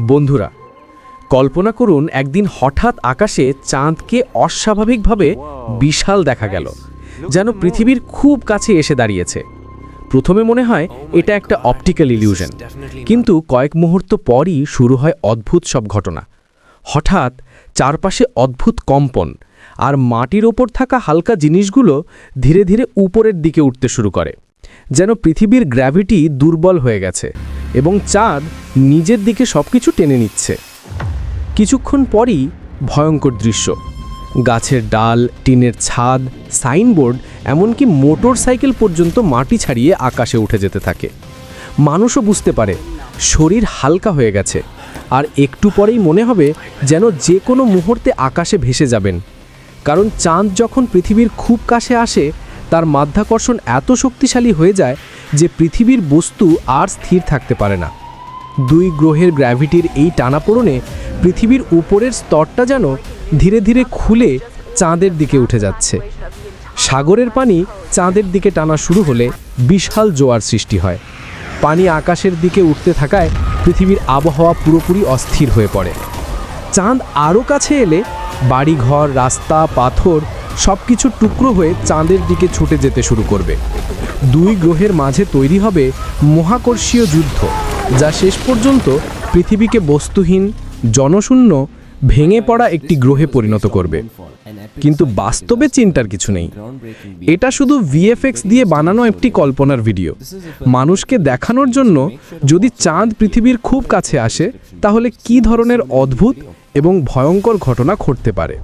বন্ধুরা কল্পনা করুন একদিন হঠাৎ আকাশে চাঁদকে অস্বাভাবিকভাবে বিশাল দেখা গেল যেন পৃথিবীর খুব কাছে এসে দাঁড়িয়েছে। প্রথমে মনে হয় এটা একটা অপটিক্যাল ইলিউশন কিন্তু কয়েক মুহূর্ত পরই শুরু হয় অদ্ভুত সব ঘটনা। হঠাৎ চারপাশে অদ্ভুত কম্পন আর মাটির ওপর থাকা হালকা জিনিসগুলো ধীরে ধীরে উপরের দিকে উঠতে শুরু করে যেন পৃথিবীর গ্র্যাভিটি দুর্বল হয়ে গেছে। এবং চাঁদ নিজের দিকে সব কিছু টেনে নিচ্ছে। কিছুক্ষণ পরই ভয়ঙ্কর দৃশ্য। গাছের ডাল, টিনের ছাদ, সাইনবোর্ড, এমনকি মোটর সাইকেল পর্যন্ত মাটি ছাড়িয়ে আকাশে উঠে যেতে থাকে। মানুষও বুঝতে পারে, শরীর হালকা হয়ে গেছে। আর একটু পরেই মনে হবে যেন যে কোনো মুহূর্তে আকাশে ভেসে যাবেন। কারণ চাঁদ যখন পৃথিবীর খুব কাছে আসে, তার মাধ্যাকর্ষণ এত শক্তিশালী হয়ে যায় যে পৃথিবীর বস্তু আর স্থির থাকতে পারে না। দুই গ্রহের গ্র্যাভিটির এই টানাপোড়নে পৃথিবীর উপরের স্তরটা যেন ধীরে ধীরে খুলে চাঁদের দিকে উঠে যাচ্ছে। সাগরের পানি চাঁদের দিকে টানা শুরু হলে বিশাল জোয়ার সৃষ্টি হয়। পানি আকাশের দিকে উঠতে থাকায় পৃথিবীর আবহাওয়া পুরোপুরি অস্থির হয়ে পড়ে। চাঁদ আরও কাছে এলে বাড়িঘর, রাস্তা, পাথর সব কিছু টুকরো হয়ে চাঁদের দিকে ছুটে যেতে শুরু করবে। দুই গ্রহের মাঝে তৈরি হবে মহাকর্ষীয় যুদ্ধ, যা শেষ পর্যন্ত পৃথিবীকে বস্তুহীন, জনশূন্য, ভেঙে পড়া একটি গ্রহে পরিণত করবে। কিন্তু বাস্তবে চিন্তার কিছু নেই। এটা শুধু ভিএফএক্স দিয়ে বানানো একটি কল্পনার ভিডিও। মানুষকে দেখানোর জন্য যদি চাঁদ পৃথিবীর খুব কাছে আসে, তাহলে কি ধরনের অদ্ভুত এবং ভয়ঙ্কর ঘটনা ঘটতে পারে?